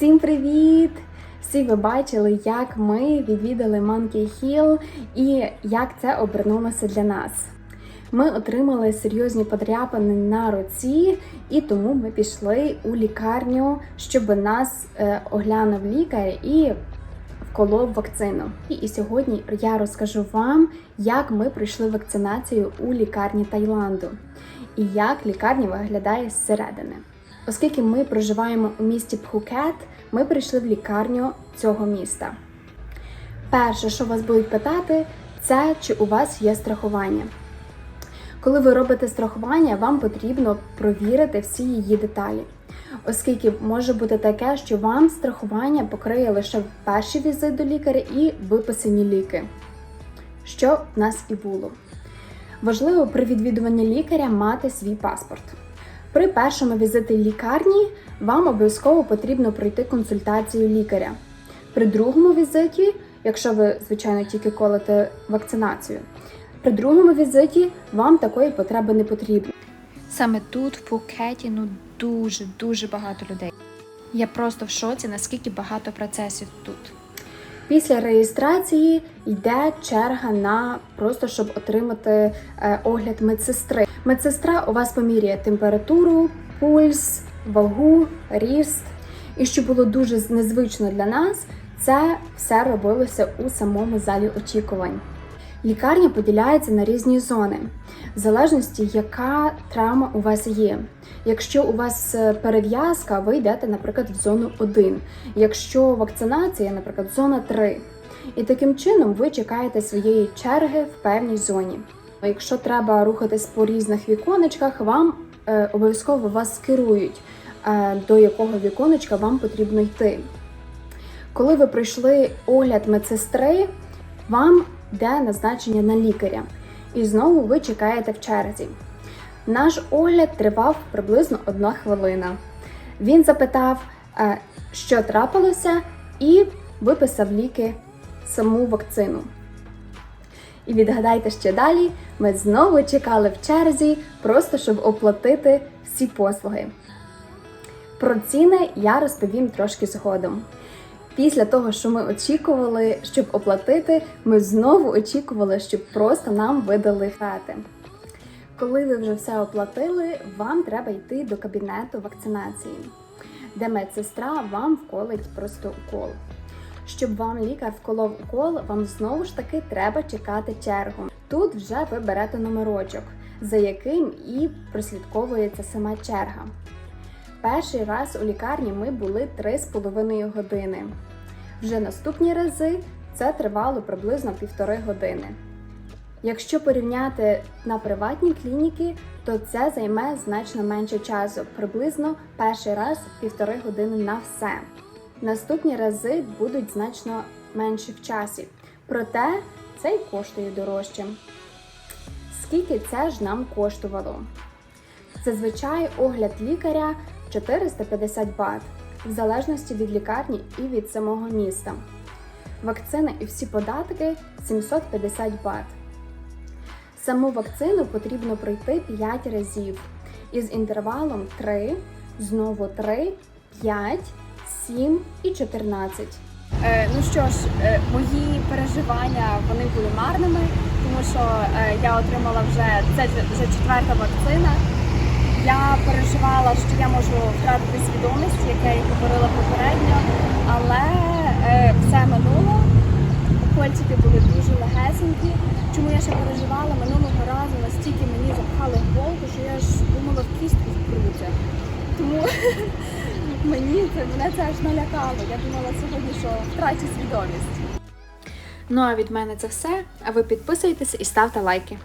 Всім привіт! Всі ви бачили, як ми відвідали Monkey Hill і як це обернулося для нас. Ми отримали серйозні подряпини на руці, і тому ми пішли у лікарню, щоб нас е, оглянув лікар і вколов вакцину. І, і сьогодні я розкажу вам, як ми пройшли вакцинацію у лікарні Таїланду і як лікарня виглядає зсередини. Оскільки ми проживаємо у місті Пхукет, ми прийшли в лікарню цього міста. Перше, що вас будуть питати, це чи у вас є страхування. Коли ви робите страхування, вам потрібно провірити всі її деталі. Оскільки може бути таке, що вам страхування покриє лише перший візит до лікаря і виписані ліки, що в нас і було. Важливо при відвідуванні лікаря мати свій паспорт. При першому візиті лікарні вам обов'язково потрібно пройти консультацію лікаря. При другому візиті, якщо ви, звичайно, тільки колите вакцинацію, при другому візиті вам такої потреби не потрібно. Саме тут, в Пхукеті, ну дуже дуже багато людей. Я просто в шоці, наскільки багато процесів тут. Після реєстрації йде черга на просто щоб отримати е, огляд медсестри. Медсестра у вас поміряє температуру, пульс, вагу, ріст. І що було дуже незвично для нас, це все робилося у самому залі очікувань. Лікарня поділяється на різні зони, в залежності, яка травма у вас є. Якщо у вас е, перев'язка, ви йдете, наприклад, в зону 1. Якщо вакцинація, наприклад, зона 3. І таким чином ви чекаєте своєї черги в певній зоні. Якщо треба рухатись по різних віконечках, вам е, обов'язково вас скерують, е, до якого віконечка вам потрібно йти. Коли ви пройшли огляд медсестри, вам йде назначення на лікаря. І знову ви чекаєте в черзі. Наш огляд тривав приблизно одна хвилина. Він запитав, е, що трапилося, і виписав ліки саму вакцину. І відгадайте ще далі, ми знову чекали в черзі, просто щоб оплатити всі послуги. Про ціни я розповім трошки згодом. Після того, що ми очікували, щоб оплатити, ми знову очікували, щоб просто нам видали хати. Коли ви вже все оплатили, вам треба йти до кабінету вакцинації, де медсестра вам вколить просто укол. Щоб вам лікар вколов укол, вам знову ж таки треба чекати чергу. Тут вже ви берете номерочок, за яким і прослідковується сама черга. Перший раз у лікарні ми були 3,5 години. Вже наступні рази це тривало приблизно півтори години. Якщо порівняти на приватні клініки, то це займе значно менше часу, приблизно перший раз півтори години на все. Наступні рази будуть значно менші в часі, проте це й коштує дорожче. Скільки це ж нам коштувало? Зазвичай огляд лікаря 450 бат, в залежності від лікарні і від самого міста. Вакцина і всі податки 750 бат. Саму вакцину потрібно пройти 5 разів із інтервалом 3, знову 3, 5, 7 і 14. Е, ну що ж, е, мої переживання вони були марними, тому що е, я отримала вже це вже четверта вакцина. Я переживала, що я можу втратити свідомість, як я і говорила попередньо, але е, все минуло. Кольчики були дуже легесенькі. Чому я ще переживала минулого разу настільки мені запхали в голку, що я ж думала в кістку вкрутя. Тому мені це мене це аж налякало. Я думала сьогодні, що втрачу свідомість. Ну а від мене це все. А ви підписуйтесь і ставте лайки.